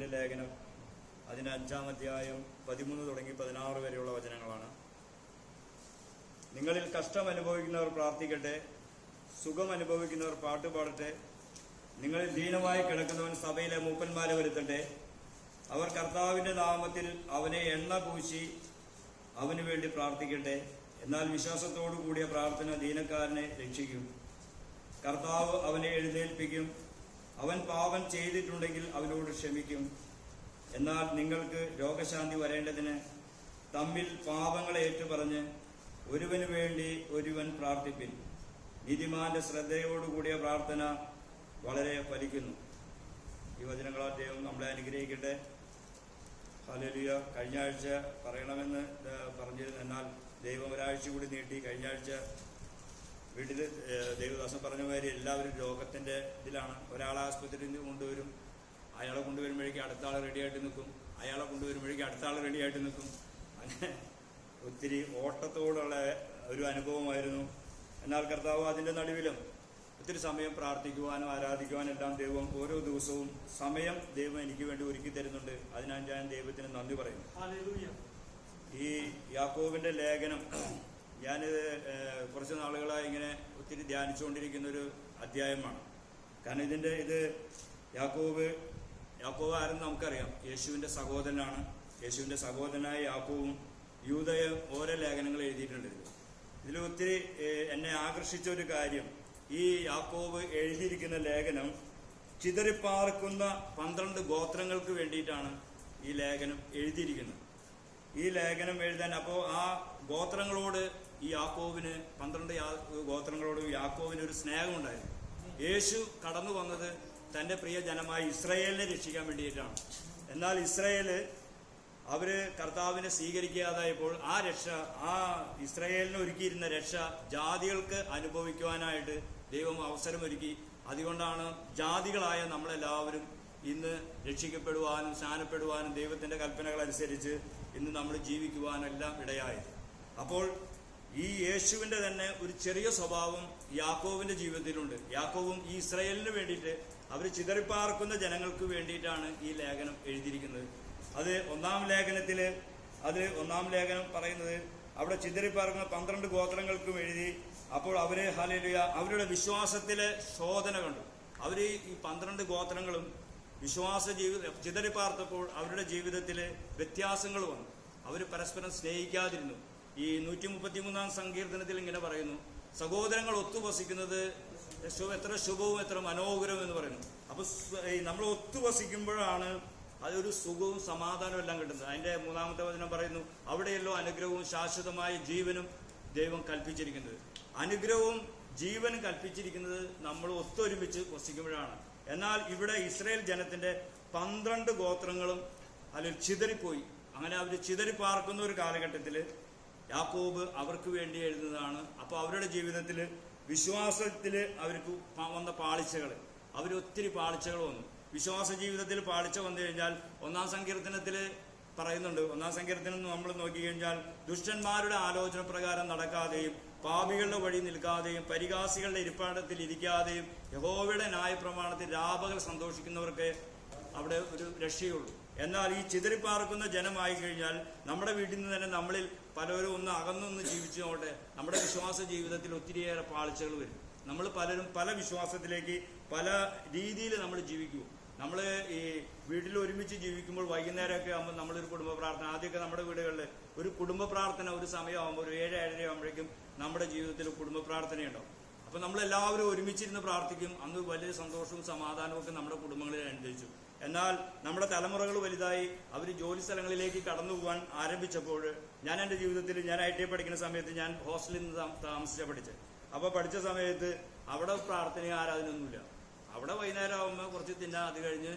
യാക്കോവിന്റെ ലേഖനം അതിന്റെ അഞ്ചാം അധ്യായം പതിമൂന്ന് തുടങ്ങി പതിനാറ് വരെയുള്ള വചനങ്ങളാണ്. നിങ്ങളിൽ കഷ്ടം അനുഭവിക്കുന്നവർ പ്രാർത്ഥിക്കട്ടെ സുഖം അനുഭവിക്കുന്നവർ പാട്ടുപാടട്ടെ നിങ്ങളിൽ ദീനമായി കിടക്കുന്നവൻ സഭയിലെ മൂപ്പന്മാരെ വരുത്തട്ടെ. അവർ കർത്താവിന്റെ നാമത്തിൽ അവനെ എണ്ണ പൂശി അവന് വേണ്ടി പ്രാർത്ഥിക്കട്ടെ. എന്നാൽ വിശ്വാസത്തോടു കൂടിയ പ്രാർത്ഥന ദീനക്കാരനെ രക്ഷിക്കും. കർത്താവ് അവനെ എഴുന്നേൽപ്പിക്കും. അവൻ പാപം ചെയ്തിട്ടുണ്ടെങ്കിൽ അവനോട് ക്ഷമിക്കും. എന്നാൽ നിങ്ങൾക്ക് രോഗശാന്തി വരേണ്ടതിന് തമ്മിൽ പാപങ്ങളെ ഏറ്റുപറഞ്ഞ് ഒരുവന് വേണ്ടി ഒരുവൻ പ്രാർത്ഥിപ്പിൻ. നീതിമാന്റെ ശ്രദ്ധയോടുകൂടിയ പ്രാർത്ഥന വളരെ ഫലിക്കുന്നു. ഈ വചനങ്ങളാൽ ദൈവം നമ്മളെ അനുഗ്രഹിക്കട്ടെ. ഹലലിയ കഴിഞ്ഞ ആഴ്ച പറയണമെന്ന് പറഞ്ഞിരുന്നു. എന്നാൽ ദൈവം ഒരാഴ്ച കൂടി നീട്ടി. കഴിഞ്ഞ ആഴ്ച വീട്ടിൽ ദേവദാസൻ പറഞ്ഞ മാതിരി എല്ലാവരും രോഗത്തിന്റെ ഇതിലാണ്. ഒരാളെ ആശുപത്രിയിൽ നിന്ന് കൊണ്ടുവരും അയാളെ കൊണ്ടുവരുമ്പോഴേക്കും അടുത്ത ആൾ റെഡിയായിട്ട് നിൽക്കും അയാളെ കൊണ്ടുവരുമ്പോഴേക്കും അടുത്ത ആൾ റെഡിയായിട്ട് നിൽക്കും. അങ്ങനെ ഒത്തിരി ഓട്ടത്തോടുള്ള ഒരു അനുഭവമായിരുന്നു. എന്നാൽ കർത്താവ് അതിന്റെ നടുവിലും ഒത്തിരി സമയം പ്രാർത്ഥിക്കുവാനും ആരാധിക്കുവാനും എല്ലാം ദൈവം ഓരോ ദിവസവും സമയം ദൈവം എനിക്ക് വേണ്ടി ഒരുക്കി തരുന്നുണ്ട്. അതിനാൽ ഞാൻ ദൈവത്തിന് നന്ദി പറയുന്നു. ഈ യാക്കോവിന്റെ ലേഖനം ഞാനിത് കുറച്ച് നാളുകളായി ഇങ്ങനെ ഒത്തിരി ധ്യാനിച്ചുകൊണ്ടിരിക്കുന്ന ഒരു അധ്യായമാണ്. കാരണം ഇതിന്റെ ഇത് യാക്കോബ് യാക്കോബ് ആരെന്ന് നമുക്കറിയാം. യേശുവിന്റെ സഹോദരനാണ്. യേശുവിന്റെ സഹോദരനായ യാക്കോവും യൂതയും ഓരോ ലേഖനങ്ങൾ എഴുതിയിട്ടുണ്ട് ഇതിൽ ഇതിൽ ഒത്തിരി എന്നെ ആകർഷിച്ച ഒരു കാര്യം. ഈ യാക്കോബ് എഴുതിയിരിക്കുന്ന ലേഖനം ചിതറിപ്പാർക്കുന്ന പന്ത്രണ്ട് ഗോത്രങ്ങൾക്ക് വേണ്ടിയിട്ടാണ് ഈ ലേഖനം എഴുതിയിരിക്കുന്നത്. ഈ ലേഖനം എഴുതാൻ അപ്പോൾ ആ ഗോത്രങ്ങളോട് ഈ യാക്കോവിന് പന്ത്രണ്ട് ഗോത്രങ്ങളോടും യാക്കോവിന് ഒരു സ്നേഹമുണ്ടായിരുന്നു. യേശു കടന്നു വന്നത് തന്റെ പ്രിയ ജനമായ ഇസ്രയേലിനെ രക്ഷിക്കാൻ വേണ്ടിയിട്ടാണ്. എന്നാൽ ഇസ്രയേൽ അവർ കർത്താവിനെ സ്വീകരിക്കാതായപ്പോൾ ആ രക്ഷ ആ ഇസ്രയേലിന് ഒരുക്കിയിരുന്ന രക്ഷ ജാതികൾക്ക് അനുഭവിക്കുവാനായിട്ട് ദൈവം അവസരമൊരുക്കി. അതുകൊണ്ടാണ് ജാതികളായ നമ്മളെല്ലാവരും ഇന്ന് രക്ഷിക്കപ്പെടുവാനും സ്നാനപ്പെടുവാനും ദൈവത്തിന്റെ കൽപ്പനകൾ അനുസരിച്ച് ഇന്ന് നമ്മൾ ജീവിക്കുവാനെല്ലാം ഇടയായത്. അപ്പോൾ ഈ യേശുവിന്റെ തന്നെ ഒരു ചെറിയ സ്വഭാവം യാക്കോവിന്റെ ജീവിതത്തിലുണ്ട്. യാക്കോവും ഈ ഇസ്രയേലിന് വേണ്ടിയിട്ട് അവർ ചിതറിപ്പാർക്കുന്ന ജനങ്ങൾക്ക് വേണ്ടിയിട്ടാണ് ഈ ലേഖനം എഴുതിയിരിക്കുന്നത്. അത് ഒന്നാം ലേഖനത്തിൽ അത് ഒന്നാം ലേഖനം പറയുന്നത് അവിടെ ചിതറിപ്പാർക്കുന്ന പന്ത്രണ്ട് ഗോത്രങ്ങൾക്കും എഴുതി അപ്പോൾ അവരെ ഹലേലുയ അവരുടെ വിശ്വാസത്തിലെ ശോധന കണ്ടു. അവർ ഈ പന്ത്രണ്ട് ഗോത്രങ്ങളും വിശ്വാസ ജീവിത ചിതറിപ്പാർത്തപ്പോൾ അവരുടെ ജീവിതത്തിൽ വ്യത്യാസങ്ങൾ വന്നു. അവർ പരസ്പരം സ്നേഹിക്കാതിരുന്നു. ഈ നൂറ്റി മുപ്പത്തി മൂന്നാം സങ്കീർത്തനത്തിൽ ഇങ്ങനെ പറയുന്നു സഹോദരങ്ങൾ ഒത്തുവസിക്കുന്നത് എത്ര ശുഭവും എത്ര മനോഹരവും എന്ന് പറയുന്നു. അപ്പൊ നമ്മൾ ഒത്തു നമ്മൾ ഒത്തുവസിക്കുമ്പോഴാണ് അതൊരു സുഖവും സമാധാനവും എല്ലാം കിട്ടുന്നത്. അതിന്റെ മൂന്നാമത്തെ വചനം പറയുന്നു അവിടെയല്ലോ അനുഗ്രഹവും ശാശ്വതമായ ജീവനും ദൈവം കൽപ്പിച്ചിരിക്കുന്നത്. അനുഗ്രഹവും ജീവനും കൽപ്പിച്ചിരിക്കുന്നത് നമ്മൾ ഒത്തൊരുമിച്ച് വസിക്കുമ്പോഴാണ്. എന്നാൽ ഇവിടെ ഇസ്രയേൽ ജനത്തിന്റെ പന്ത്രണ്ട് ഗോത്രങ്ങളും അതിൽ ചിതറിപ്പോയി. അങ്ങനെ അവർ ചിതറി പാർക്കുന്ന ഒരു കാലഘട്ടത്തിൽ യാക്കോബ് അവർക്ക് വേണ്ടി എഴുതുന്നതാണ്. അപ്പോൾ അവരുടെ ജീവിതത്തിൽ വിശ്വാസത്തിൽ അവർക്ക് വന്ന പാളിച്ചകൾ അവർ ഒത്തിരി പാളിച്ചകൾ വന്നു. വിശ്വാസ ജീവിതത്തിൽ പാളിച്ച വന്നു കഴിഞ്ഞാൽ ഒന്നാം സങ്കീർത്തനത്തിൽ പറയുന്നുണ്ട്. ഒന്നാം സങ്കീർത്തനം നമ്മൾ നോക്കി കഴിഞ്ഞാൽ ദുഷ്ടന്മാരുടെ ആലോചന പ്രകാരം നടക്കാതെയും പാപികളുടെ വഴി നിൽക്കാതെയും പരിഹാസികളുടെ ഇരിപ്പാടത്തിൽ ഇരിക്കാതെയും യഹോവയുടെ ന്യായ പ്രമാണത്തിൽ രാപകൽ സന്തോഷിക്കുന്നവർക്ക് അവിടെ ഒരു രക്ഷയുള്ളൂ. എന്നാൽ ഈ ചിതറിപ്പാർക്കുന്ന ജനമായി കഴിഞ്ഞാൽ നമ്മുടെ വീട്ടിൽ നിന്ന് തന്നെ നമ്മളിൽ പലരും ഒന്ന് അകന്നൊന്ന് ജീവിച്ചു നോട്ടെ നമ്മുടെ വിശ്വാസ ജീവിതത്തിൽ ഒത്തിരിയേറെ പാളിച്ചകൾ വരും. നമ്മൾ പലരും പല വിശ്വാസത്തിലേക്ക് പല രീതിയിൽ നമ്മൾ ജീവിക്കൂ നമ്മൾ ഈ വീട്ടിൽ ഒരുമിച്ച് ജീവിക്കുമ്പോൾ വൈകുന്നേരമൊക്കെ ആകുമ്പോൾ നമ്മളൊരു കുടുംബ പ്രാർത്ഥന ആദ്യമൊക്കെ നമ്മുടെ വീടുകളിൽ ഒരു കുടുംബ പ്രാർത്ഥന ഒരു സമയമാകുമ്പോൾ ഒരു ഏഴ് ഏഴര ആകുമ്പോഴേക്കും നമ്മുടെ ജീവിതത്തിൽ കുടുംബ പ്രാർത്ഥനയുണ്ടാവും അപ്പൊ നമ്മൾ എല്ലാവരും ഒരുമിച്ചിരുന്ന് പ്രാർത്ഥിക്കും. അന്ന് വലിയ സന്തോഷവും സമാധാനവും ഒക്കെ നമ്മുടെ കുടുംബങ്ങളിൽ അനുഭവിച്ചു. എന്നാൽ നമ്മുടെ തലമുറകൾ വലുതായി അവർ ജോലി സ്ഥലങ്ങളിലേക്ക് കടന്നു പോകാൻ ആരംഭിച്ചപ്പോൾ ഞാൻ എന്റെ ജീവിതത്തിൽ ഞാൻ ഐ ടി പഠിക്കുന്ന സമയത്ത് ഞാൻ ഹോസ്റ്റലിൽ നിന്ന് താമസിച്ചാണ് താമസിച്ചാ പഠിച്ചത് അപ്പോൾ പഠിച്ച സമയത്ത് അവിടെ പ്രാർത്ഥന ആരാധനയൊന്നുമില്ല. അവിടെ വൈകുന്നേരം ആകുമ്പോൾ കുറച്ച് തിന്നാ അത് കഴിഞ്ഞ്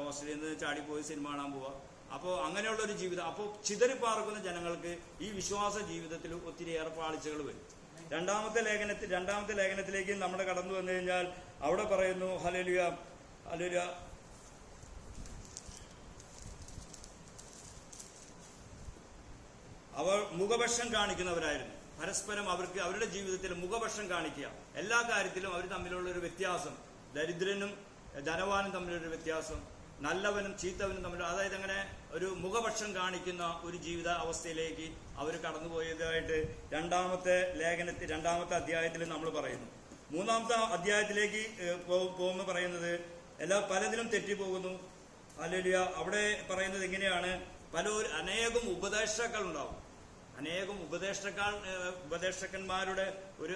ഹോസ്റ്റലിൽ നിന്ന് ചാടിപ്പോയി സിനിമ കാണാൻ പോവാ. അപ്പോൾ അങ്ങനെയുള്ള ഒരു ജീവിതം അപ്പോൾ ചിതറിപ്പാർക്കുന്ന ജനങ്ങൾക്ക് ഈ വിശ്വാസ ജീവിതത്തിൽ ഒത്തിരിയേറെ പാളിച്ചകൾ വരും. രണ്ടാമത്തെ ലേഖനത്തിൽ രണ്ടാമത്തെ ലേഖനത്തിലേക്ക് നമ്മുടെ കടന്നു വന്നു കഴിഞ്ഞാൽ അവിടെ പറയുന്നു ഹലലിയ ഹലേലുയ അവർ മുഖപക്ഷം കാണിക്കുന്നവരായിരുന്നു. പരസ്പരം അവർക്ക് അവരുടെ ജീവിതത്തിൽ മുഖപക്ഷം കാണിക്കുക. എല്ലാ കാര്യത്തിലും അവർ തമ്മിലുള്ള ഒരു വ്യത്യാസം. ദരിദ്രനും ധനവാനും തമ്മിലൊരു വ്യത്യാസം. നല്ലവനും ചീത്തവനും തമ്മിൽ അതായത് അങ്ങനെ ഒരു മുഖപക്ഷം കാണിക്കുന്ന ഒരു ജീവിത അവസ്ഥയിലേക്ക് അവർ കടന്നുപോയതായിട്ട് രണ്ടാമത്തെ ലേഖനത്തിൽ രണ്ടാമത്തെ അധ്യായത്തിൽ നമ്മൾ പറയുന്നു. മൂന്നാമത്തെ അധ്യായത്തിലേക്ക് പോകുമെന്ന് പറയുന്നത് എല്ലാ പലതിലും തെറ്റിപ്പോകുന്നു. അല്ലെങ്കിൽ അവിടെ പറയുന്നത് ഇങ്ങനെയാണ്. പല അനേകം ഉപദേഷ്ടാക്കൾ ഉണ്ടാവും. അനേകം ഉപദേഷ്ടക്കാൾ ഉപദേഷ്ടക്കന്മാരുടെ ഒരു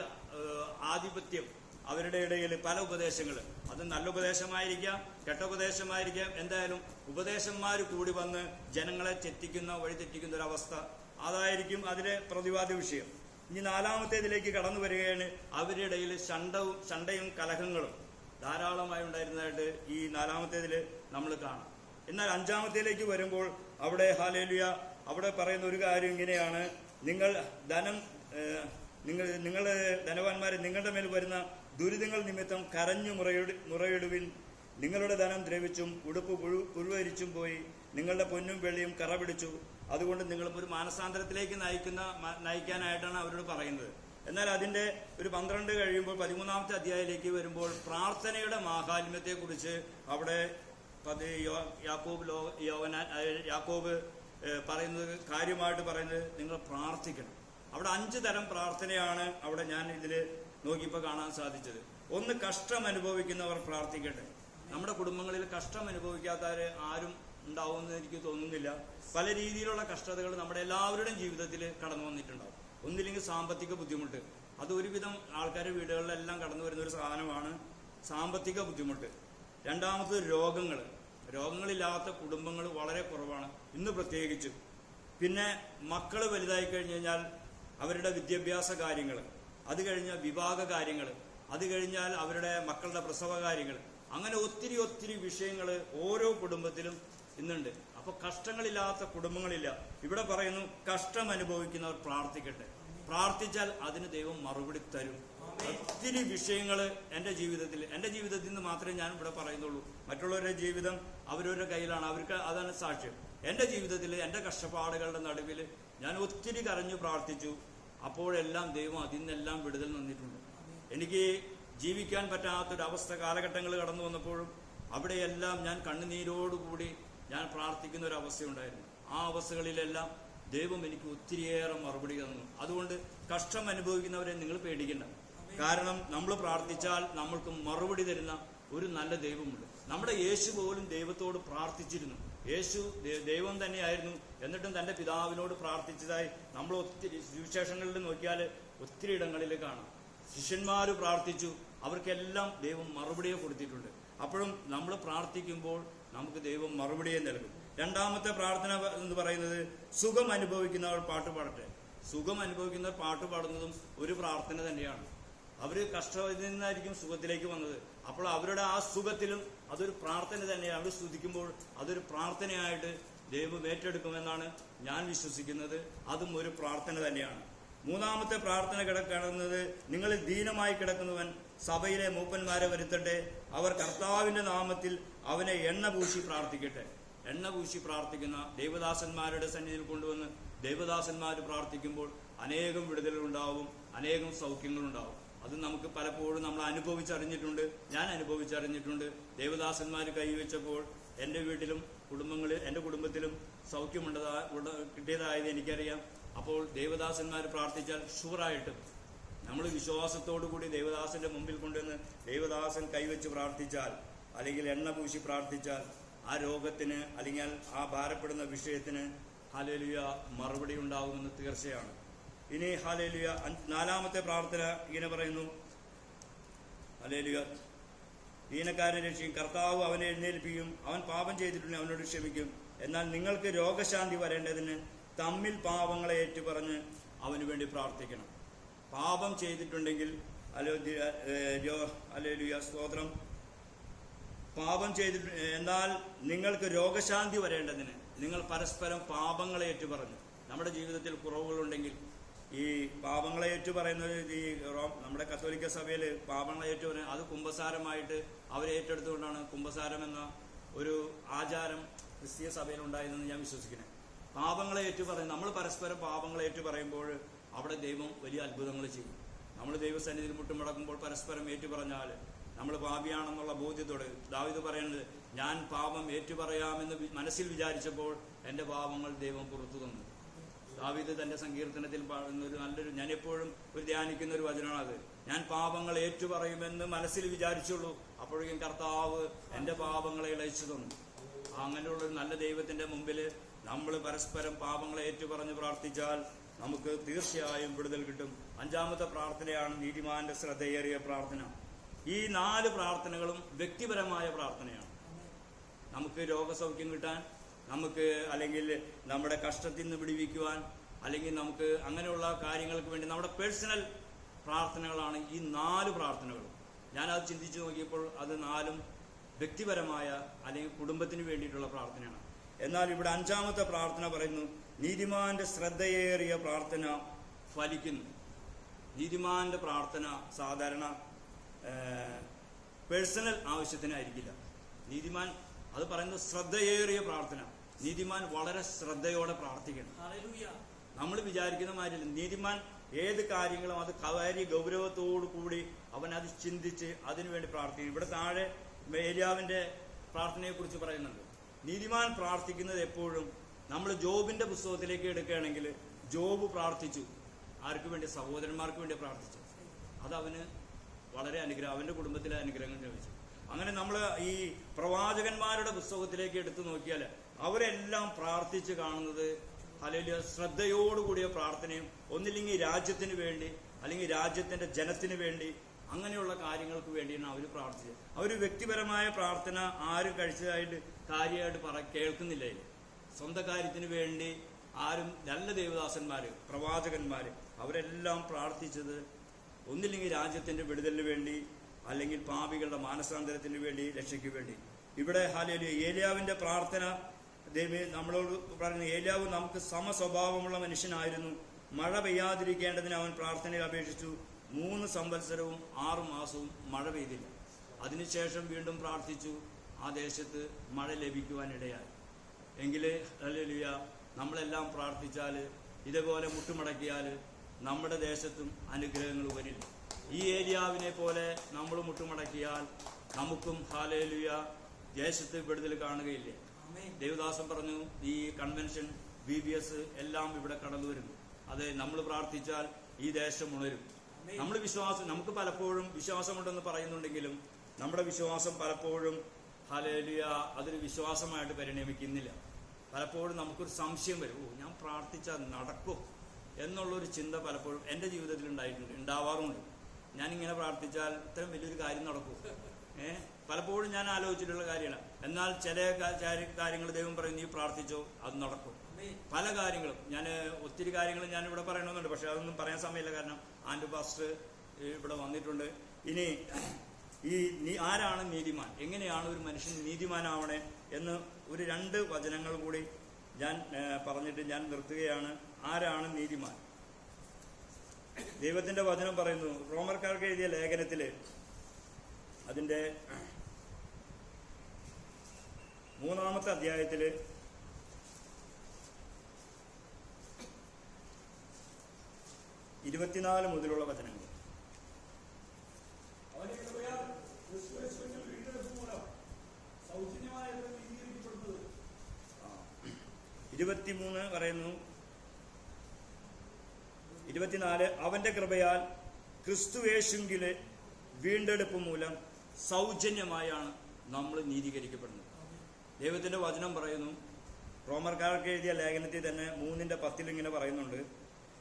ആധിപത്യം അവരുടെ ഇടയിൽ പല ഉപദേശങ്ങൾ. അത് നല്ല ഉപദേശമായിരിക്കാം കെട്ട ഉപദേശമായിരിക്കാം. എന്തായാലും ഉപദേശന്മാർ കൂടി വന്ന് ജനങ്ങളെ തെറ്റിക്കുന്ന വഴി തെറ്റിക്കുന്ന ഒരു അവസ്ഥ. അതായിരിക്കും അതിലെ പ്രതിവാദ വിഷയം. ഇനി നാലാമത്തേതിലേക്ക് കടന്നു വരികയാണ് അവരുടെ ഇടയിൽ ശണ്ടവും ശണ്ടയും കലഹങ്ങളും ധാരാളമായി ഉണ്ടായിരുന്നതായിട്ട് ഈ നാലാമത്തേതിൽ നമ്മൾ കാണാം. എന്നാൽ അഞ്ചാമത്തേലേക്ക് വരുമ്പോൾ അവിടെ ഹാലേലുയ അവിടെ പറയുന്ന ഒരു കാര്യം ഇങ്ങനെയാണ്. നിങ്ങൾ ധനം നിങ്ങൾ നിങ്ങൾ ധനവാന്മാരെ നിങ്ങളുടെ മേൽ വരുന്ന ദുരിതങ്ങൾ നിമിത്തം കരഞ്ഞു മുറയിടു മുറയിടുവിൻ. നിങ്ങളുടെ ധനം ദ്രവിച്ചും ഉടുപ്പ് പുഴു പുഴുവരിച്ചും പോയി. നിങ്ങളുടെ പൊന്നും വെള്ളിയും കറ പിടിച്ചു അതുകൊണ്ട് നിങ്ങൾ ഒരു മാനസാന്തരത്തിലേക്ക് നയിക്കുന്ന നയിക്കാനായിട്ടാണ് അവരോട് പറയുന്നത്. എന്നാൽ അതിന്റെ ഒരു പന്ത്രണ്ട് കഴിയുമ്പോൾ പതിമൂന്നാമത്തെ അധ്യായത്തിലേക്ക് വരുമ്പോൾ പ്രാർത്ഥനയുടെ മാഹാത്മ്യത്തെക്കുറിച്ച് അവിടെ യാക്കോബ് ലോ യോവനാൻ യാക്കോബ് പറയുന്നത് കാര്യമായിട്ട് പറയുന്നത് നിങ്ങൾ പ്രാർത്ഥിക്കണം. അവിടെ അഞ്ച് തരം പ്രാർത്ഥനയാണ് അവിടെ ഞാൻ ഇതിൽ നോക്കിയപ്പോൾ കാണാൻ സാധിച്ചത്. ഒന്ന് കഷ്ടം അനുഭവിക്കുന്നവർ പ്രാർത്ഥിക്കട്ടെ. നമ്മുടെ കുടുംബങ്ങളിൽ കഷ്ടം അനുഭവിക്കാത്ത ആരും ഉണ്ടാവുമെന്ന് എനിക്ക് തോന്നുന്നില്ല. പല രീതിയിലുള്ള കഷ്ടതകൾ നമ്മുടെ എല്ലാവരുടെയും ജീവിതത്തിൽ കടന്നു വന്നിട്ടുണ്ടാവും. ഒന്നില്ലെങ്കിൽ സാമ്പത്തിക ബുദ്ധിമുട്ട്. അത് ഒരുവിധം ആൾക്കാരുടെ വീടുകളിലെല്ലാം കടന്നു വരുന്ന ഒരു സാധനമാണ് സാമ്പത്തിക ബുദ്ധിമുട്ട്. രണ്ടാമത് രോഗങ്ങൾ രോഗങ്ങളില്ലാത്ത കുടുംബങ്ങൾ വളരെ കുറവാണ്. ഇന്ന് പ്രത്യേകിച്ച്. പിന്നെ മക്കൾ വലുതായി കഴിഞ്ഞ് കഴിഞ്ഞാൽ അവരുടെ വിദ്യാഭ്യാസ കാര്യങ്ങൾ അത് കഴിഞ്ഞാൽ വിവാഹ കാര്യങ്ങൾ അത് കഴിഞ്ഞാൽ അവരുടെ മക്കളുടെ പ്രസവ കാര്യങ്ങൾ അങ്ങനെ ഒത്തിരി ഒത്തിരി വിഷയങ്ങൾ ഓരോ കുടുംബത്തിലും ഇന്നുണ്ട്. അപ്പൊ കഷ്ടങ്ങളില്ലാത്ത കുടുംബങ്ങളില്ല. ഇവിടെ പറയുന്നു കഷ്ടം അനുഭവിക്കുന്നവർ പ്രാർത്ഥിക്കട്ടെ. പ്രാർത്ഥിച്ചാൽ അതിന് ദൈവം മറുപടി തരും. ഒത്തിരി വിഷയങ്ങൾ എന്റെ ജീവിതത്തിൽ എന്റെ ജീവിതത്തിൽ നിന്ന് മാത്രമേ ഞാൻ ഇവിടെ പറയുന്നുള്ളൂ. മറ്റുള്ളവരുടെ ജീവിതം അവരവരുടെ കയ്യിലാണ്. അവർക്ക് അതാണ് സാക്ഷ്യം. എന്റെ ജീവിതത്തിൽ എന്റെ കഷ്ടപ്പാടുകളുടെ നടുവിൽ ഞാൻ ഒത്തിരി കരഞ്ഞു പ്രാർത്ഥിച്ചു. അപ്പോഴെല്ലാം ദൈവം അതിൽ നിന്നെല്ലാം വിടുതൽ നിന്നിട്ടുണ്ട് എനിക്ക് ജീവിക്കാൻ പറ്റാത്തൊരവസ്ഥ കാലഘട്ടങ്ങൾ കടന്നു വന്നപ്പോഴും അവിടെയെല്ലാം ഞാൻ കണ്ണുനീരോടുകൂടി ഞാൻ പ്രാർത്ഥിക്കുന്ന ഒരു അവസ്ഥയുണ്ടായിരുന്നു ആ അവസ്ഥകളിലെല്ലാം ദൈവം എനിക്ക് ഒത്തിരിയേറെ മറുപടി തന്നു. അതുകൊണ്ട് കഷ്ടം അനുഭവിക്കുന്നവരെ നിങ്ങൾ പേടിക്കണ്ട. കാരണം നമ്മൾ പ്രാർത്ഥിച്ചാൽ നമ്മൾക്ക് മറുപടി തരുന്ന ഒരു നല്ല ദൈവമുണ്ട്. നമ്മുടെ യേശു പോലും ദൈവത്തോട് പ്രാർത്ഥിച്ചിരുന്നു. യേശു ദൈവം തന്നെയായിരുന്നു. എന്നിട്ടും തന്റെ പിതാവിനോട് പ്രാർത്ഥിച്ചതായി നമ്മൾ ഒത്തിരി സുവിശേഷങ്ങളിൽ നോക്കിയാൽ ഒത്തിരി ഇടങ്ങളിൽ കാണാം. ശിഷ്യന്മാർ പ്രാർത്ഥിച്ചു. അവർക്കെല്ലാം ദൈവം മറുപടിയെ കൊടുത്തിട്ടുണ്ട്. അപ്പോഴും നമ്മൾ പ്രാർത്ഥിക്കുമ്പോൾ നമുക്ക് ദൈവം മറുപടിയെ നൽകും. രണ്ടാമത്തെ പ്രാർത്ഥന എന്ന് പറയുന്നത് സുഖം അനുഭവിക്കുന്നവർ പാട്ട് പാടട്ടെ. സുഖം അനുഭവിക്കുന്നവർ പാട്ട് പാടുന്നതും ഒരു പ്രാർത്ഥന തന്നെയാണ്. അവർ കഷ്ടത്തിൽ നിന്നായിരിക്കും സുഖത്തിലേക്ക് വന്നത്. അപ്പോൾ അവരുടെ ആ സുഖത്തിലും അതൊരു പ്രാർത്ഥന തന്നെയാണ്. അവർ സ്തുതിക്കുമ്പോൾ അതൊരു പ്രാർത്ഥനയായിട്ട് ദൈവം ഏറ്റെടുക്കുമെന്നാണ് ഞാൻ വിശ്വസിക്കുന്നത്. അതും ഒരു പ്രാർത്ഥന തന്നെയാണ്. മൂന്നാമത്തെ പ്രാർത്ഥന കിടക്കുന്നത് നിങ്ങൾ ദീനമായി കിടക്കുന്നവൻ സഭയിലെ മൂപ്പന്മാരെ വരുത്തട്ടെ. അവർ കർത്താവിന്റെ നാമത്തിൽ അവനെ എണ്ണ പൂശി പ്രാർത്ഥിക്കട്ടെ. എണ്ണ പൂശി പ്രാർത്ഥിക്കുന്ന ദൈവദാസന്മാരുടെ സന്നിധിയിൽ കൊണ്ടുവന്ന് ദൈവദാസന്മാർ പ്രാർത്ഥിക്കുമ്പോൾ അനേകം വിടുതലുണ്ടാവും അനേകം സൗഖ്യങ്ങളുണ്ടാവും അത് നമുക്ക് പലപ്പോഴും നമ്മൾ അനുഭവിച്ചറിഞ്ഞിട്ടുണ്ട്. ഞാൻ അനുഭവിച്ചറിഞ്ഞിട്ടുണ്ട്. ദേവദാസന്മാർ കൈവച്ചപ്പോൾ എന്റെ വീട്ടിലും കുടുംബങ്ങളിൽ എന്റെ കുടുംബത്തിലും സൗഖ്യമുണ്ടതാ കിട്ടിയതായത് എനിക്കറിയാം. അപ്പോൾ ദേവദാസന്മാർ പ്രാർത്ഥിച്ചാൽ ഷുവറായിട്ടും നമ്മൾ വിശ്വാസത്തോടു കൂടി ദേവദാസന്റെ മുമ്പിൽ കൊണ്ടുവന്ന് ദേവദാസൻ കൈവച്ച് പ്രാർത്ഥിച്ചാൽ അല്ലെങ്കിൽ എണ്ണ പൂശി പ്രാർത്ഥിച്ചാൽ ആ രോഗത്തിന് അല്ലെങ്കിൽ ആ ഭാരപ്പെടുന്ന വിഷയത്തിന് ഹലലിയ മറുപടി ഉണ്ടാകുമെന്ന് തീർച്ചയാണ്. ഇനി ഹാലേലുയ നാലാമത്തെ പ്രാർത്ഥന ഇങ്ങനെ പറയുന്നു. ഹാലേലുയ. ദീനക്കാരനെ രക്ഷിക്കും. കർത്താവ് അവനെ എഴുന്നേൽപ്പിക്കും. അവൻ പാപം ചെയ്തിട്ടുണ്ടെങ്കിൽ അവനോട് ക്ഷമിക്കും. എന്നാൽ നിങ്ങൾക്ക് രോഗശാന്തി വരേണ്ടതിന് തമ്മിൽ പാപങ്ങളെ ഏറ്റുപറഞ്ഞ് അവന് വേണ്ടി പ്രാർത്ഥിക്കണം. പാപം ചെയ്തിട്ടുണ്ടെങ്കിൽ അല്ലേലുയ സ്തോത്രം. പാപം ചെയ്തിട്ട് എന്നാൽ നിങ്ങൾക്ക് രോഗശാന്തി വരേണ്ടതിന് നിങ്ങൾ പരസ്പരം പാപങ്ങളെ ഏറ്റുപറഞ്ഞു. നമ്മുടെ ജീവിതത്തിൽ കുറവുകളുണ്ടെങ്കിൽ ഈ പാപങ്ങളെ ഏറ്റു പറയുന്നത് ഈ റോം നമ്മുടെ കത്തോലിക്ക സഭയിൽ പാപങ്ങളെ ഏറ്റു പറയുന്നത് അത് കുംഭസാരമായിട്ട് അവരെ ഏറ്റെടുത്തുകൊണ്ടാണ് കുംഭസാരം എന്ന ഒരു ആചാരം ക്രിസ്തീയ സഭയിൽ ഉണ്ടായതെന്ന് ഞാൻ വിശ്വസിക്കുന്നത് പാപങ്ങളെ ഏറ്റു പറയും നമ്മൾ പരസ്പരം പാപങ്ങളെ ഏറ്റു പറയുമ്പോൾ അവിടെ ദൈവം വലിയ അത്ഭുതങ്ങൾ ചെയ്യും. നമ്മൾ ദൈവസന്നിധിയിൽ മുട്ടുമടക്കുമ്പോൾ പരസ്പരം ഏറ്റു പറഞ്ഞാൽ നമ്മൾ പാപിയാണെന്നുള്ള ബോധ്യത്തോടെ ദാവിദ് പറയുന്നത് ഞാൻ പാപം ഏറ്റുപറയാമെന്ന് മനസ്സിൽ വിചാരിച്ചപ്പോൾ എന്റെ പാപങ്ങൾ ദൈവം പുറത്തു തന്നു. ദാവീദ് തന്റെ സങ്കീർത്തനത്തിൽ പാടുന്ന ഒരു നല്ലൊരു ഞാൻ എപ്പോഴും ഒരു ധ്യാനിക്കുന്ന ഒരു വചനമാണത്. ഞാൻ പാപങ്ങൾ ഏറ്റുപറയുമെന്ന് മനസ്സിൽ വിചാരിച്ചുള്ളൂ. അപ്പോഴേക്കും കർത്താവ് എന്റെ പാപങ്ങളെ ഇളയിച്ചു തന്നു. അങ്ങനെയുള്ള ഒരു നല്ല ദൈവത്തിന്റെ മുമ്പിൽ നമ്മൾ പരസ്പരം പാപങ്ങളെ ഏറ്റുപറഞ്ഞ് പ്രാർത്ഥിച്ചാൽ നമുക്ക് തീർച്ചയായും വിടുതൽ കിട്ടും. അഞ്ചാമത്തെ പ്രാർത്ഥനയാണ് നീതിമാന്റെ ശ്രദ്ധയേറിയ പ്രാർത്ഥന. ഈ നാല് പ്രാർത്ഥനകളും വ്യക്തിപരമായ പ്രാർത്ഥനയാണ്. നമുക്ക് രോഗസൗഖ്യം കിട്ടാൻ നമുക്ക് അല്ലെങ്കിൽ നമ്മുടെ കഷ്ടത്തിൽ നിന്ന് വിടുവിക്കുവാൻ അല്ലെങ്കിൽ നമുക്ക് അങ്ങനെയുള്ള കാര്യങ്ങൾക്ക് വേണ്ടി നമ്മുടെ പേഴ്സണൽ പ്രാർത്ഥനകളാണ് ഈ നാല് പ്രാർത്ഥനകളും. ഞാനത് ചിന്തിച്ചു നോക്കിയപ്പോൾ അത് നാലും വ്യക്തിപരമായ അല്ലെങ്കിൽ കുടുംബത്തിന് വേണ്ടിയിട്ടുള്ള പ്രാർത്ഥനയാണ്. എന്നാൽ ഇവിടെ അഞ്ചാമത്തെ പ്രാർത്ഥന പറയുന്നു നീതിമാന്റെ ശ്രദ്ധയേറിയ പ്രാർത്ഥന ഫലിക്കുന്നു. നീതിമാന്റെ പ്രാർത്ഥന സാധാരണ പേഴ്സണൽ ആവശ്യത്തിനായിരിക്കില്ല. നീതിമാൻ അത് പറയുന്നത് ശ്രദ്ധയേറിയ പ്രാർത്ഥന. നീതിമാൻ വളരെ ശ്രദ്ധയോടെ പ്രാർത്ഥിക്കണം. നമ്മൾ വിചാരിക്കുന്ന മാതിരി നീതിമാൻ ഏത് കാര്യങ്ങളും അത് കാര്യ ഗൗരവത്തോടു കൂടി അവൻ അത് ചിന്തിച്ച് അതിനുവേണ്ടി പ്രാർത്ഥിക്കും ഇവിടെ താഴെ ഏരിയാവിന്റെ പ്രാർത്ഥനയെ കുറിച്ച് പറയുന്നുണ്ട്. നീതിമാൻ പ്രാർത്ഥിക്കുന്നത് എപ്പോഴും നമ്മൾ ജോബിന്റെ പുസ്തകത്തിലേക്ക് എടുക്കുകയാണെങ്കിൽ ജോബ് പ്രാർത്ഥിച്ചു. ആർക്ക് വേണ്ടി? സഹോദരന്മാർക്ക് വേണ്ടി പ്രാർത്ഥിച്ചു. അത് അവന് വളരെ അനുഗ്രഹം അവന്റെ കുടുംബത്തിലെ അനുഗ്രഹങ്ങൾ ലഭിച്ചു. അങ്ങനെ നമ്മൾ ഈ പ്രവാചകന്മാരുടെ പുസ്തകത്തിലേക്ക് എടുത്തു നോക്കിയാൽ അവരെല്ലാം പ്രാർത്ഥിച്ച് കാണുന്നത് അല്ലെങ്കിൽ ശ്രദ്ധയോടുകൂടിയ പ്രാർത്ഥനയും ഒന്നില്ലെങ്കിൽ രാജ്യത്തിന് വേണ്ടി അല്ലെങ്കിൽ രാജ്യത്തിന്റെ ജനത്തിന് വേണ്ടി അങ്ങനെയുള്ള കാര്യങ്ങൾക്ക് വേണ്ടിയാണ് അവർ പ്രാർത്ഥിച്ചത് അവർ വ്യക്തിപരമായ പ്രാർത്ഥന ആരും കഴിച്ചതായിട്ട് കാര്യമായിട്ട് പറ കേൾക്കുന്നില്ല. സ്വന്തം കാര്യത്തിന് വേണ്ടി ആരും നല്ല ദേവദാസന്മാര് പ്രവാചകന്മാര് അവരെല്ലാം പ്രാർത്ഥിച്ചത് ഒന്നില്ലെങ്കിൽ രാജ്യത്തിന്റെ വിടുതലിന് വേണ്ടി അല്ലെങ്കിൽ പാപികളുടെ മാനസാന്തരത്തിന് വേണ്ടി രക്ഷയ്ക്ക് വേണ്ടി. ഇവിടെ ഹാലേലു ഏലിയാവിന്റെ പ്രാർത്ഥന ദൈവം നമ്മളോട് പറയുന്ന ഏലിയാവ് നമുക്ക് സമസ്വഭാവമുള്ള മനുഷ്യനായിരുന്നു. മഴ പെയ്യാതിരിക്കേണ്ടതിന് അവൻ പ്രാർത്ഥനയിൽ അപേക്ഷിച്ചു. മൂന്ന് സംവത്സരവും ആറു മാസവും മഴ പെയ്തില്ല. അതിനുശേഷം വീണ്ടും പ്രാർത്ഥിച്ചു ആ ദേശത്ത് മഴ ലഭിക്കുവാനിടയായി. എങ്കിൽ ഹല്ലേലൂയ നമ്മളെല്ലാം പ്രാർത്ഥിച്ചാൽ ഇതേപോലെ മുട്ടുമടക്കിയാൽ നമ്മുടെ ദേശത്തും അനുഗ്രഹങ്ങൾ വരില്ല. ഈ ഏരിയാവിനെ പോലെ നമ്മൾ മുട്ടുമടക്കിയാൽ നമുക്കും ഹാലേലുയ ദേശത്ത് വിടുതൽ കാണുകയില്ലേ. ദേവദാസൻ പറഞ്ഞു ഈ കൺവെൻഷൻ ബി ബി എസ് എല്ലാം ഇവിടെ കടന്നു വരുന്നു അത് നമ്മൾ പ്രാർത്ഥിച്ചാൽ ഈ ദേശം ഉണരും. നമ്മൾ വിശ്വാസം നമുക്ക് പലപ്പോഴും വിശ്വാസമുണ്ടെന്ന് പറയുന്നുണ്ടെങ്കിലും നമ്മുടെ വിശ്വാസം പലപ്പോഴും ഹലേലിയ അതൊരു വിശ്വാസമായിട്ട് പരിണമിക്കുന്നില്ല. പലപ്പോഴും നമുക്കൊരു സംശയം വരും. ഓ ഞാൻ പ്രാർത്ഥിച്ചാൽ നടക്കും? എന്നുള്ളൊരു ചിന്ത പലപ്പോഴും എന്റെ ജീവിതത്തിൽ ഉണ്ടായിട്ടുണ്ട് ഉണ്ടാവാറുമുണ്ട് ഞാനിങ്ങനെ പ്രാർത്ഥിച്ചാൽ ഇത്രയും വലിയൊരു കാര്യം നടക്കും. ഏ? പലപ്പോഴും ഞാൻ ആലോചിച്ചിട്ടുള്ള കാര്യമാണ്. എന്നാൽ ചില കാര്യങ്ങൾ ദൈവം പറയും നീ പ്രാർത്ഥിച്ചോ അത് നടക്കും. പല കാര്യങ്ങളും. ഞാൻ ഒത്തിരി കാര്യങ്ങൾ ഞാൻ ഇവിടെ പറയണമെന്നുണ്ട്. പക്ഷെ അതൊന്നും പറയാൻ സമയമില്ല. കാരണം ആൻഡ് പാസ്റ്റർ ഇവിടെ വന്നിട്ടുണ്ട്. ഇനി ഈ നീ ആരാണ് നീതിമാൻ? എങ്ങനെയാണ് ഒരു മനുഷ്യൻ നീതിമാനാവണേ എന്ന് ഒരു രണ്ട് വചനങ്ങൾ കൂടി ഞാൻ പറഞ്ഞിട്ട് ഞാൻ നിർത്തുകയാണ്. ആരാണ് നീതിമാൻ? ദൈവത്തിന്റെ വചനം പറയുന്നു. റോമർക്കാർക്ക് എഴുതിയ ലേഖനത്തിൽ അതിന്റെ മൂന്നാമത്തെ അധ്യായത്തിൽ ഇരുപത്തിനാല് മുതലുള്ള വചനങ്ങൾ. ഇരുപത്തിമൂന്ന് കൃപയാൽ ക്രിസ്തുയേശുവിന്റെ വീണ്ടെടുപ്പ് മൂലം സൗജന്യമായി അവൻ നീതീകരിക്കപ്പെടുന്നത് ഇരുപത്തിമൂന്ന് പറയുന്നു ഇരുപത്തിനാല് അവന്റെ കൃപയാൽ ക്രിസ്തുവേശുങ്കിലെ വീണ്ടെടുപ്പ് മൂലം സൗജന്യമായാണ് നമ്മൾ നീതീകരിക്കപ്പെടുന്നത്. ദൈവത്തിന്റെ വചനം പറയുന്നു. റോമർക്കാർക്ക് എഴുതിയ ലേഖനത്തിൽ തന്നെ മൂന്നിന്റെ പത്തിൽ ഇങ്ങനെ പറയുന്നുണ്ട്.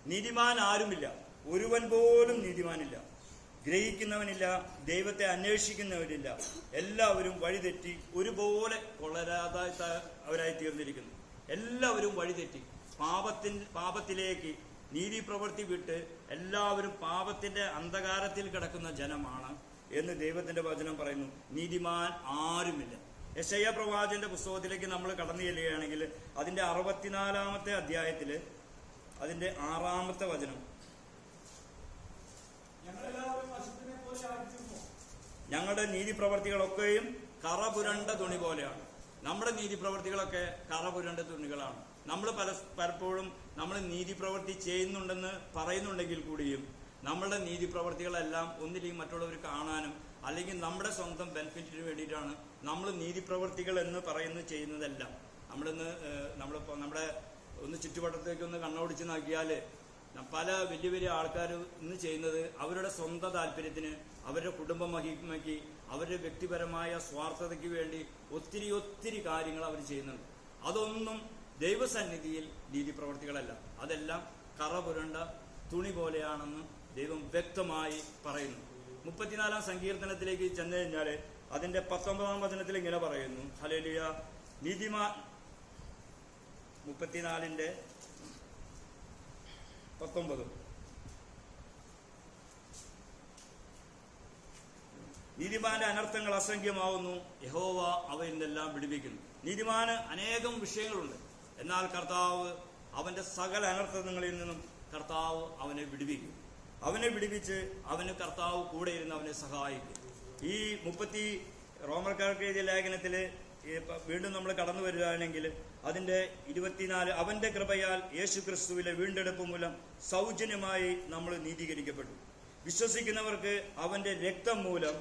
നീതിമാൻ ആരുമില്ല. ഒരുവൻ പോലും നീതിമാനില്ല. ഗ്രഹിക്കുന്നവനില്ല ദൈവത്തെ അന്വേഷിക്കുന്നവരില്ല. എല്ലാവരും വഴിതെറ്റി ഒരുപോലെ കൊള്ളരാതായി അവരായി തീർന്നിരിക്കുന്നു. എല്ലാവരും വഴിതെറ്റി. പാപത്തിൻ പാപത്തിലേക്ക് നീതി പ്രവൃത്തി വിട്ട് എല്ലാവരും പാപത്തിന്റെ അന്ധകാരത്തിൽ കിടക്കുന്ന ജനമാണ് എന്ന് ദൈവത്തിന്റെ വചനം പറയുന്നു. നീതിമാൻ ആരുമില്ല. യശയ പ്രവാചന്റെ പുസ്തകത്തിലേക്ക് നമ്മൾ കടന്നു ചെല്ലുകയാണെങ്കിൽ അതിന്റെ അറുപത്തിനാലാമത്തെ അധ്യായത്തിൽ അതിന്റെ ആറാമത്തെ വചനം. ഞങ്ങളുടെ നീതി പ്രവർത്തികളൊക്കെയും കറപുരണ്ട തുണി പോലെയാണ്. നമ്മുടെ നീതി പ്രവർത്തികളൊക്കെ കറപുരണ്ട തുണികളാണ്. നമ്മൾ പല പലപ്പോഴും നമ്മൾ നീതി പ്രവൃത്തി ചെയ്യുന്നുണ്ടെന്ന് പറയുന്നുണ്ടെങ്കിൽ കൂടിയും നമ്മളുടെ നീതി പ്രവർത്തികളെല്ലാം ഒന്നില്ലെങ്കിൽ മറ്റുള്ളവർ കാണാനും അല്ലെങ്കിൽ നമ്മുടെ സ്വന്തം ബെനിഫിറ്റിന് വേണ്ടിയിട്ടാണ് നമ്മൾ നീതി പ്രവർത്തികൾ എന്ന് പറയുന്നത് ചെയ്യുന്നതെല്ലാം. നമ്മളിന്ന് നമ്മളിപ്പോൾ നമ്മുടെ ഒന്ന് ചുറ്റുവട്ടത്തേക്ക് ഒന്ന് കണ്ണോടിച്ച് നോക്കിയാൽ പല വലിയ വലിയ ആൾക്കാർ ഇന്ന് ചെയ്യുന്നത് അവരുടെ സ്വന്തം താല്പര്യത്തിന് അവരുടെ കുടുംബ മഹിമയ്ക്ക് അവരുടെ വ്യക്തിപരമായ സ്വാർത്ഥതയ്ക്ക് വേണ്ടി ഒത്തിരി ഒത്തിരി കാര്യങ്ങൾ അവർ ചെയ്യുന്നുണ്ട്. അതൊന്നും ദൈവസന്നിധിയിൽ നീതിപ്രവർത്തികളല്ല. അതെല്ലാം കറ പുരണ്ട തുണി പോലെയാണെന്ന് ദൈവം വ്യക്തമായി പറയുന്നു. മുപ്പത്തിനാലാം സങ്കീർത്തനത്തിലേക്ക് ചെന്നു കഴിഞ്ഞാൽ അതിന്റെ പത്തൊമ്പതാം വചനത്തിൽ ഇങ്ങനെ പറയുന്നു. ഹലേലിയ നീതിമാ മുപ്പത്തിനാലിന്റെ പത്തൊമ്പത്. നീതിമാന്റെ അനർത്ഥങ്ങൾ അസംഖ്യമാവുന്നു. യഹോവ അവയിൽ നിന്നെല്ലാം പിടിപ്പിക്കുന്നു നീതിമാന് അനേകം വിഷയങ്ങളുണ്ട്. എന്നാൽ കർത്താവ് അവന്റെ സകല അനർത്ഥങ്ങളിൽ നിന്നും കർത്താവ് അവനെ വിടുവിക്കും. അവനെ വിടുവിച്ച് അവന് കർത്താവ് കൂടെ ഇരുന്ന് അവനെ സഹായിക്കും. ഈ മുപ്പത്തി റോമർക്കാർക്ക് എഴുതിയ ലേഖനത്തിൽ വീണ്ടും നമ്മൾ കടന്നു വരികയാണെങ്കിൽ അതിന്റെ ഇരുപത്തിനാല് അവന്റെ കൃപയാൽ യേശു ക്രിസ്തുവിലെ വീണ്ടെടുപ്പ് മൂലം സൗജന്യമായി നമ്മൾ നീതീകരിക്കപ്പെട്ടു. വിശ്വസിക്കുന്നവർക്ക് അവന്റെ രക്തം മൂലം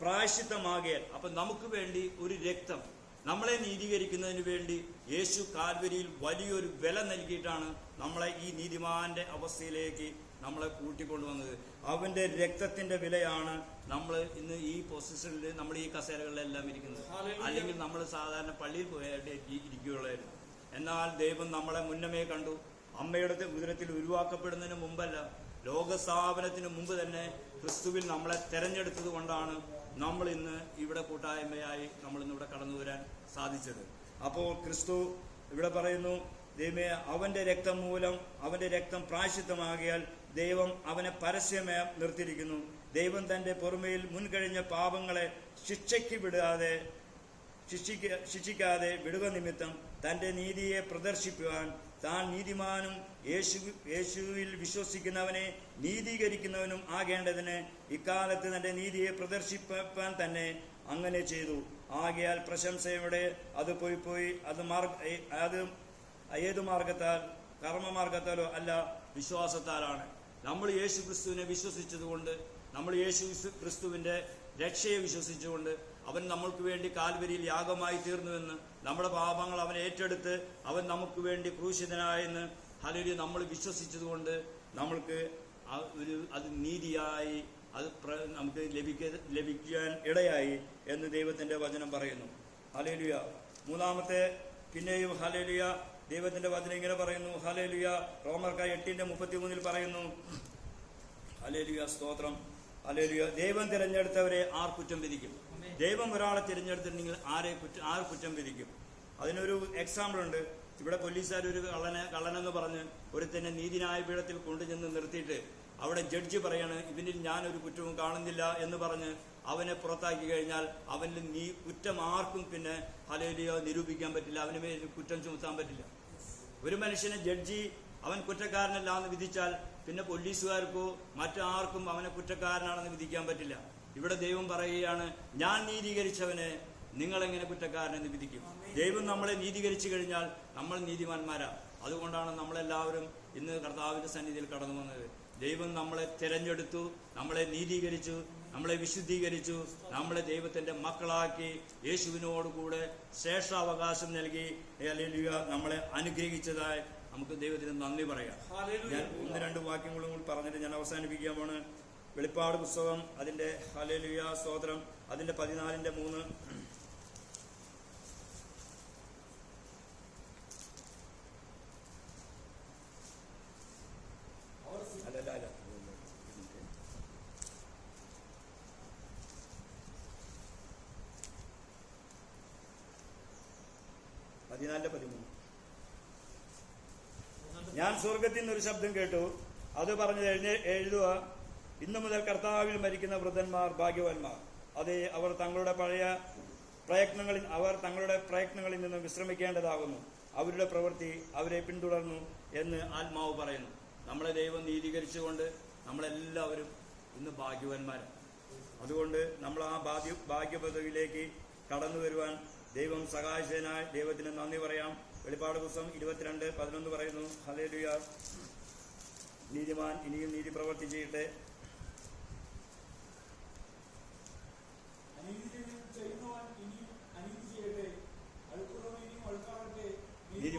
പ്രായശിത്തമാകിയാൽ അപ്പം നമുക്ക് വേണ്ടി ഒരു രക്തം നമ്മളെ നീതീകരിക്കുന്നതിന് വേണ്ടി യേശു കാൽവരിയിൽ വലിയൊരു വില നൽകിയിട്ടാണ് നമ്മളെ ഈ നീതിമാന്റെ അവസ്ഥയിലേക്ക് നമ്മളെ കൂട്ടിക്കൊണ്ടുവന്നത്. അവന്റെ രക്തത്തിന്റെ വിലയാണ് നമ്മൾ ഇന്ന് ഈ പൊസിഷനിൽ നമ്മൾ ഈ കസേരകളിലെല്ലാം ഇരിക്കുന്നത്. അല്ലെങ്കിൽ നമ്മൾ സാധാരണ പള്ളിയിൽ പോയിട്ട് ഇരിക്കുകയുള്ളായിരുന്നു. എന്നാൽ ദൈവം നമ്മളെ മുന്നമേ കണ്ടു. അമ്മയുടെ ഉദരത്തിൽ ഉരുവാക്കപ്പെടുന്നതിന് മുമ്പല്ല ലോകസ്ഥാപനത്തിന് മുമ്പ് തന്നെ ക്രിസ്തുവിൽ നമ്മളെ തെരഞ്ഞെടുത്തത് കൊണ്ടാണ് നമ്മൾ ഇന്ന് ഇവിടെ കൂട്ടായ്മയായി നമ്മൾ ഇന്ന് ഇവിടെ കടന്നു വരാൻ സാധിച്ചത്. അപ്പോൾ ക്രിസ്തു ഇവിടെ പറയുന്നു ദൈവമേ അവന്റെ രക്തം മൂലം അവന്റെ രക്തം പ്രായശിത്തമാകിയാൽ ദൈവം അവനെ പരസ്യമേ നിർത്തിയിരിക്കുന്നു. ദൈവം തന്റെ പുറമയിൽ മുൻകഴിഞ്ഞ പാപങ്ങളെ ശിക്ഷയ്ക്ക് വിടാതെ ശിക്ഷിക്ക ശിക്ഷിക്കാതെ വിടുക നിമിത്തം തന്റെ നീതിയെ പ്രദർശിക്കുവാൻ താൻ നീതിമാനും യേശു യേശുവിൽ വിശ്വസിക്കുന്നവനെ നീതീകരിക്കുന്നവനും ആകേണ്ടതിന് ഇക്കാലത്ത് തന്റെ നീതിയെ പ്രദർശിപ്പാൻ തന്നെ അങ്ങനെ ചെയ്തു. ആകയാൽ പ്രശംസയോടെ അത് പോയി പോയി അത് മാർഗ അത് ഏത് മാർഗത്താൽ? കർമ്മമാർഗത്താലോ അല്ല വിശ്വാസത്താലാണ്. നമ്മൾ യേശു ക്രിസ്തുവിനെ വിശ്വസിച്ചതുകൊണ്ട് നമ്മൾ യേശു ക്രിസ്തുവിന്റെ രക്ഷയെ വിശ്വസിച്ചുകൊണ്ട് അവൻ നമ്മൾക്ക് വേണ്ടി കാൽവരിയിൽ യാഗമായി തീർന്നുവെന്ന് നമ്മുടെ പാപങ്ങൾ അവൻ ഏറ്റെടുത്ത് അവൻ നമുക്ക് വേണ്ടി ക്രൂശിതനായെന്ന് ഹലരി നമ്മൾ വിശ്വസിച്ചതുകൊണ്ട് നമ്മൾക്ക് ഒരു അത് നീതിയായി അത് നമുക്ക് ലഭിക്ക ലഭിക്കാൻ ഇടയായി എന്ന് ദൈവത്തിന്റെ വചനം പറയുന്നു. ഹലേലുയ മൂന്നാമത്തെ പിന്നെയും ഹലേലുയ ദൈവത്തിന്റെ വചനം ഇങ്ങനെ പറയുന്നു. ഹലേലുയ റോമർക്ക എട്ടിന്റെ മുപ്പത്തി മൂന്നിൽ പറയുന്നു. ഹലേലുയ സ്തോത്രം. ഹലേലുയ ദൈവം തിരഞ്ഞെടുത്തവരെ ആർ കുറ്റം വിധിക്കും? ദൈവം ഒരാളെ തിരഞ്ഞെടുത്തിട്ടുണ്ടെങ്കിൽ ആരെ കുറ്റം ആർ കുറ്റം വിധിക്കും? അതിനൊരു എക്സാമ്പിൾ ഉണ്ട്. ഇവിടെ പോലീസുകാർ ഒരു കള്ളനെ കള്ളനെന്ന് പറഞ്ഞ് ഒരുത്തന്നെ നീതിന്യായ പീഠത്തിൽ കൊണ്ടുചെന്ന് നിർത്തിയിട്ട് അവിടെ ജഡ്ജി പറയാണ് ഇവനിൽ ഞാനൊരു കുറ്റവും കാണുന്നില്ല എന്ന് പറഞ്ഞ് അവനെ പുറത്താക്കി കഴിഞ്ഞാൽ അവനിൽ നീ കുറ്റം ആർക്കും പിന്നെ ഹലേലിയോ നിരൂപിക്കാൻ പറ്റില്ല. അവന് മേൽ കുറ്റം ചുമത്താൻ പറ്റില്ല. ഒരു മനുഷ്യനെ ജഡ്ജി അവൻ കുറ്റക്കാരനല്ല എന്ന് വിധിച്ചാൽ പിന്നെ പോലീസുകാർക്കോ മറ്റാർക്കും അവനെ കുറ്റക്കാരനാണെന്ന് വിധിക്കാൻ പറ്റില്ല. ഇവിടെ ദൈവം പറയുകയാണ് ഞാൻ നീതീകരിച്ചവനെ നിങ്ങൾ എങ്ങനെ കുറ്റക്കാരനെന്ന് വിധിക്കും? ദൈവം നമ്മളെ നീതീകരിച്ചു കഴിഞ്ഞാൽ നമ്മൾ നീതിമാന്മാരാ. അതുകൊണ്ടാണ് നമ്മളെല്ലാവരും ഇന്ന് കർത്താവിന്റെ സന്നിധിയിൽ കടന്നു വന്നത്. ദൈവം നമ്മളെ തിരഞ്ഞെടുത്തു നമ്മളെ നീതീകരിച്ചു നമ്മളെ വിശുദ്ധീകരിച്ചു നമ്മളെ ദൈവത്തിന്റെ മക്കളാക്കി യേശുവിനോടുകൂടെ ശ്രേഷ്ഠാവകാശം നൽകി. ഹല്ലേലൂയ, നമ്മളെ അനുഗ്രഹിച്ചതായി നമുക്ക് ദൈവത്തിന് നന്ദി പറയാം. ഞാൻ ഒന്ന് രണ്ട് വാക്യങ്ങളും കൂടി പറഞ്ഞിട്ട് ഞാൻ അവസാനിപ്പിക്കാൻ പോണ്. വെളിപ്പാട് പുസ്തകം അതിന്റെ ഹലലുയ സ്തോത്രം അതിന്റെ പതിനാലിന്റെ മൂന്ന്. അല്ല ഞാൻ സ്വർഗത്തിൽ ഒരു ശബ്ദം കേട്ടു. അത് പറഞ്ഞു എഴുന്നേ എഴുതുക. ഇന്നു മുതൽ കർത്താവിൽ മരിക്കുന്ന വൃദ്ധന്മാർ ഭാഗ്യവാന്മാർ. അതെ അവർ തങ്ങളുടെ പഴയ പ്രയത്നങ്ങളിൽ അവർ തങ്ങളുടെ പ്രയത്നങ്ങളിൽ നിന്ന് വിശ്രമിക്കേണ്ടതാകുന്നു. അവരുടെ പ്രവൃത്തി അവരെ പിന്തുടർന്നു എന്ന് ആത്മാവ് പറയുന്നു. നമ്മളെ ദൈവം നീതീകരിച്ചുകൊണ്ട് നമ്മളെല്ലാവരും ഇന്ന് ഭാഗ്യവാന്മാരാണ് അതുകൊണ്ട് നമ്മൾ ആ ഭാഗ്യ ഭാഗ്യപദവിയിലേക്ക് കടന്നു വരുവാൻ ദൈവം സഹായിച്ചതിനായി ദൈവത്തിന് നന്ദി പറയാം. വെളിപ്പാട് പുസ്തകം ഇരുപത്തിരണ്ട് പതിനൊന്ന് പറയുന്നു ഹലേലുയ നീതിമാൻ ഇനിയും നീതി പ്രവർത്തി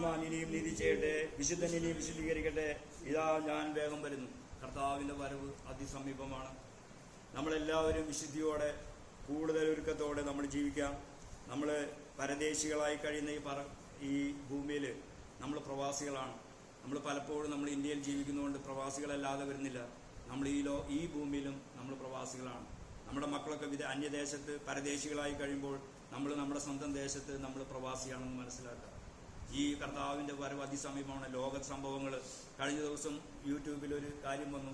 നീതിമാൻ ഇനിയും നീതി ചെയ്യട്ടെ വിശുദ്ധൻ ഇനിയും വിശുദ്ധീകരിക്കട്ടെ. ഇതാ ഞാൻ വേഗം വരുന്നു. കർത്താവിന്റെ വരവ് അതിസമീപമാണ്. നമ്മളെല്ലാവരും വിശുദ്ധിയോടെ കൂടുതൽ ഒരുക്കത്തോടെ നമ്മൾ ജീവിക്കാം. നമ്മൾ പരദേശികളായി കഴിയുന്ന ഈ പറ ഈ ഭൂമിയിൽ നമ്മൾ പ്രവാസികളാണ്. നമ്മൾ പലപ്പോഴും നമ്മൾ ഇന്ത്യയിൽ ജീവിക്കുന്നതുകൊണ്ട് പ്രവാസികളല്ലാതെ വരുന്നില്ല. നമ്മൾ ഈ ലോ ഈ ഭൂമിയിലും നമ്മൾ പ്രവാസികളാണ്. നമ്മുടെ മക്കളൊക്കെ വിധ അന്യദേശത്ത് പരദേശികളായി കഴിയുമ്പോൾ നമ്മൾ നമ്മുടെ സ്വന്തം ദേശത്ത് നമ്മൾ പ്രവാസിയാണെന്ന് മനസ്സിലാക്കുക ഈ കർത്താവിന്റെ വരവ് അതിസമീപമാണ്. ലോക സംഭവങ്ങൾ കഴിഞ്ഞ ദിവസം യൂട്യൂബിൽ ഒരു കാര്യം വന്നു.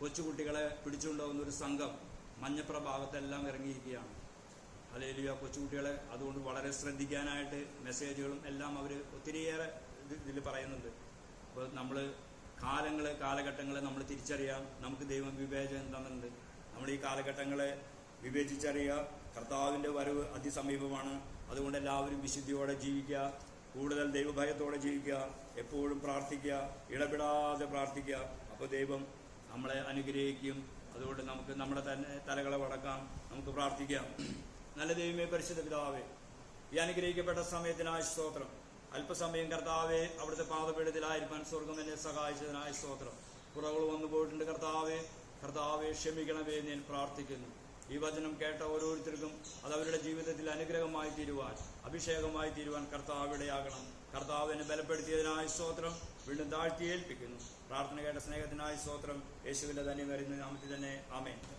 കൊച്ചുകുട്ടികളെ പിടിച്ചുകൊണ്ടുപോകുന്ന ഒരു സംഘം മഞ്ഞപ്രഭാവത്തെല്ലാം ഇറങ്ങിയിരിക്കുകയാണ്. ആ കൊച്ചുകുട്ടികളെ അതുകൊണ്ട് വളരെ ശ്രദ്ധിക്കാനായിട്ട് മെസ്സേജുകളും എല്ലാം അവർ ഒത്തിരിയേറെ ഇതിൽ പറയുന്നുണ്ട്. അപ്പോൾ നമ്മൾ കാലങ്ങളെ കാലഘട്ടങ്ങളെ നമ്മൾ തിരിച്ചറിയാം. നമുക്ക് ദൈവം വിവേചനം തന്നിട്ടുണ്ട്. നമ്മൾ ഈ കാലഘട്ടങ്ങളെ വിവേചിച്ചറിയുക. കർത്താവിന്റെ വരവ് അതിസമീപമാണ്. അതുകൊണ്ട് എല്ലാവരും വിശുദ്ധിയോടെ ജീവിക്കുക. കൂടുതൽ ദൈവഭയത്തോടെ ജീവിക്കുക എപ്പോഴും പ്രാർത്ഥിക്കുക ഇടപെടാതെ പ്രാർത്ഥിക്കുക. അപ്പോൾ ദൈവം നമ്മളെ അനുഗ്രഹിക്കും. അതുകൊണ്ട് നമുക്ക് നമ്മുടെ തന്നെ തലകളെ വടക്കാം നമുക്ക് പ്രാർത്ഥിക്കാം. നല്ല ദൈവമേ പരിശുദ്ധ പിതാവേ ഈ അനുഗ്രഹിക്കപ്പെട്ട സമയത്തിനായ സ്തോത്രം. അല്പസമയം കർത്താവെ അവിടുത്തെ പാതപീഠത്തിലായിരിക്കാൻ സ്വർഗം എന്നെ സഹായിച്ചതിനായ സ്തോത്രം. കുറവുകൾ വന്നു പോയിട്ടുണ്ട് കർത്താവെ. കർത്താവെ ക്ഷമിക്കണമേ ഞാൻ പ്രാർത്ഥിക്കുന്നു. ഈ വചനം കേട്ട ഓരോരുത്തർക്കും അത് അവരുടെ ജീവിതത്തിൽ അനുഗ്രഹമായി തീരുവാൻ അഭിഷേകമായി തീരുവാൻ കർത്താവിടെയാകണം കർത്താവിനെ ബലപ്പെടുത്തിയതിനായ സ്തോത്രം. വീണ്ടും താഴ്ത്തി ഏൽപ്പിക്കുന്നു. പ്രാർത്ഥന കേട്ട സ്നേഹത്തിനായ സ്തോത്രം. യേശുവിന്റെ തന്നെ വരുന്ന നാമത്തിൽ തന്നെ. ആമേൻ.